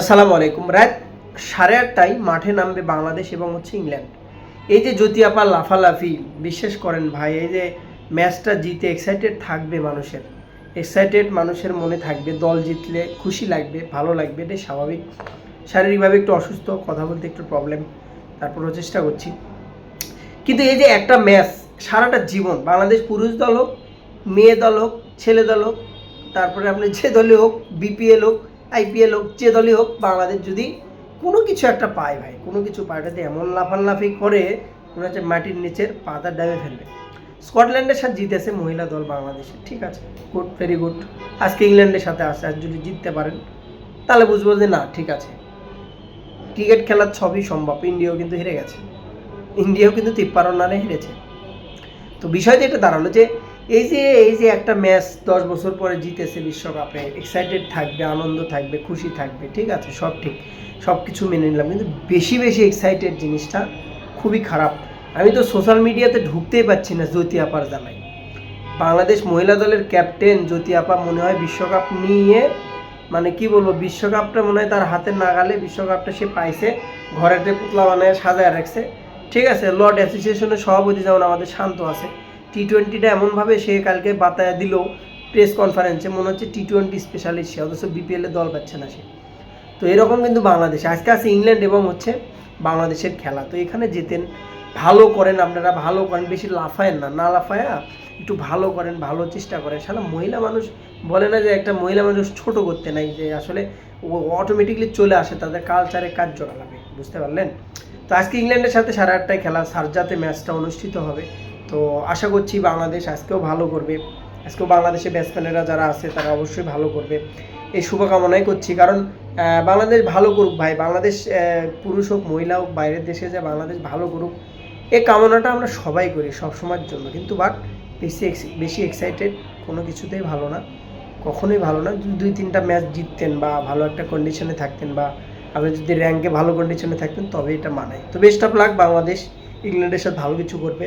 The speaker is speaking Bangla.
আসসালামু আলাইকুম। রাত সাড়ে আটটায় মাঠে নামবে বাংলাদেশ এবং হচ্ছে ইংল্যান্ড। এই যে জ্যোতি আপা লাফালাফি, বিশ্বাস করেন ভাই, এই যে ম্যাচটা জিতে এক্সাইটেড থাকবে মানুষের। এক্সাইটেড মানুষের মনে থাকবে, দল জিতলে খুশি লাগবে, ভালো লাগবে, এটাই স্বাভাবিক। শারীরিকভাবে একটু অসুস্থ, কথা বলতে একটু প্রবলেম তারপরেও চেষ্টা করছি। কিন্তু এই যে একটা ম্যাচ, সারাটা জীবন, বাংলাদেশ পুরুষ দল হোক, মেয়ে দল হোক, ছেলে দল হোক, তারপরে আপনি যে দলে হোক বিপিএল হোক আইপিএল হোক, যে দলই হোক, বাংলাদেশ যদি কোনো কিছু একটা পায় ভাই, কোনো কিছু পায় ওটাতে এমন লাফালাফি করে, মনে হচ্ছে মাটির নিচের পাতা ডাবে ফেলবে। স্কটল্যান্ডের সাথে জিতেছে মহিলা দল বাংলাদেশের ঠিক আছে? গুড ভেরি গুড আজকে ইংল্যান্ডের সাথে আসে আজ যদি জিততে পারেন, তাহলে বুঝব যে না, ঠিক আছে। ক্রিকেট খেলার সবই সম্ভব, ইন্ডিয়াও কিন্তু হেরে গেছে। ইন্ডিয়াও কিন্তু তিপ্পান্ন রানে হেরেছে। তো বিষয়টা এটা দাঁড়াল যে এই যে এই যে একটা ম্যাচ দশ বছর পরে জিতেছে বিশ্বকাপে এক্সাইটেড থাকবে, আনন্দ থাকবে, খুশি থাকবে, ঠিক আছে? সব ঠিক। সব কিছু মেনে নিলাম। কিন্তু বেশি বেশি এক্সাইটেড জিনিসটা খুবই খারাপ। আমি তো সোশ্যাল মিডিয়াতে ঢুকতেই পারছি না জ্যোতি আপার জ্বালাই বাংলাদেশ মহিলা দলের ক্যাপ্টেন জ্যোতি আপা মনে হয় বিশ্বকাপ নিয়ে মানে কি বলব, বিশ্বকাপটা মনে হয় তার হাতে নাগালে বিশ্বকাপটা সে পাইছে। ঘরেতে পুতলা বানায় সাজায় রাখছে। ঠিক আছে? লর্ড অ্যাসোসিয়েশনের সভাপতি যেমন আমাদের শান্ত আছে। টি টোয়েন্টিটা এমনভাবে সে কালকে বাতায়া দিল প্রেস কনফারেন্সে মনে হচ্ছে টি টোয়েন্টি স্পেশালিস্ট সে, অথচ বিপিএলে দল পাচ্ছে না সে। তো এরকম কিন্তু বাংলাদেশ, আজকে আছে ইংল্যান্ড এবং হচ্ছে বাংলাদেশের খেলা। তো এখানে যেতেন, ভালো করেন আপনারা, ভালো করেন, বেশি লাফায়েন না না লাফায়া, একটু ভালো করেন, ভালো চেষ্টা করেন। সারা মহিলা মানুষ বলে না যে একটা মহিলা মানুষ ছোট করতে নাই, যে আসলে অটোমেটিকলি চলে আসে, তাদের কালচারে কাজ জোড়া লাগে বুঝতে পারলেন? তো আজকে ইংল্যান্ডের সাথে সাড়ে আটটায় খেলা, সারজাতে ম্যাচটা অনুষ্ঠিত হবে। তো আশা করছি বাংলাদেশ আজকেও ভালো করবে। আজকেও বাংলাদেশের ব্যাটসম্যানেরা যারা আছে, তারা অবশ্যই ভালো করবে। এই শুভকামনাই করছি। কারণ বাংলাদেশ ভালো করুক ভাই। বাংলাদেশ পুরুষ হোক, মহিলা হোক, বাইরের দেশে যে বাংলাদেশ ভালো করুক এই কামনাটা আমরা সবাই করি সব সময়ের জন্য। কিন্তু বাট, বেশি বেশি এক্সাইটেড কোনো কিছুতেই ভালো না। কখনোই ভালো না। যদি দুই, তিনটা ম্যাচ জিততেন বা ভালো একটা কন্ডিশনে থাকতেন বা আপনি যদি র্যাঙ্কে ভালো কন্ডিশনে থাকতেন, তবে এটা মানায়। তো বেস্ট অফ লাক বাংলাদেশ। ইংল্যান্ডের সাথে ভালো কিছু করবে।